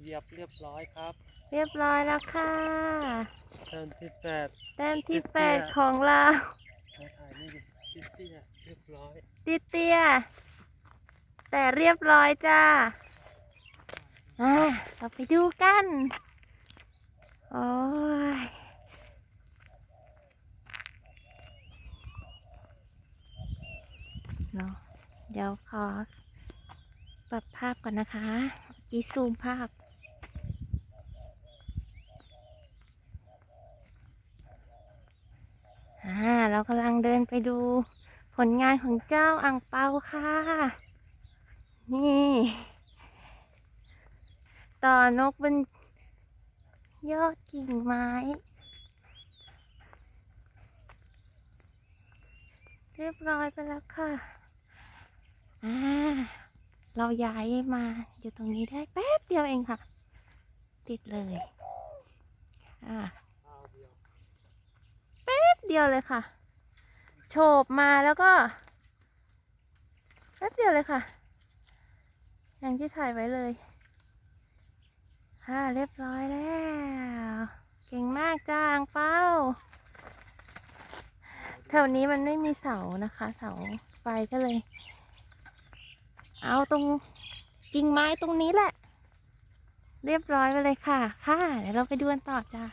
เหยียบเรียบร้อยครับ เรียบร้อยแล้วค่ะเติมที่แปดแต้มที่ติดแปเตี้ดยของเรามาถ่ายนี่ดิติดเตี้ยเรียบร้อยติเตียแต่เรียบร้อยจ้าอ่าเราไปดูกันโอ้ยเนาะเดี๋ยวขอปรับภาพก่อนนะคะเมื่อ กี้ซูมภาพ อ่า เรากำลังเดินไปดูผลงานของเจ้าอ่างเปาค่ะ นี่ ต่อนกบนยอดกิ่งไม้ เรียบร้อยไปแล้วค่ะ อ่า เราย้ายมาอยู่ตรงนี้ได้แป๊บเดียวเองค่ะ ติดเลยอ่าแป๊บเดียวเลยค่ะ โฉบมาแล้วก็ แป๊บเดียวเลยค่ะ อย่างที่ถ่ายไว้เลยค่ะเรียบร้อยแล้ว เก่งมากจ้าอังเป้าแถวนี้มันไม่มีเสานะคะ เสาไฟก็เลย เอาตรงกิ่งไม้ตรงนี้แหละ เรียบร้อยไปเลยค่ะ ค่ะ เดี๋ยวเราไปดูกันต่อจ้า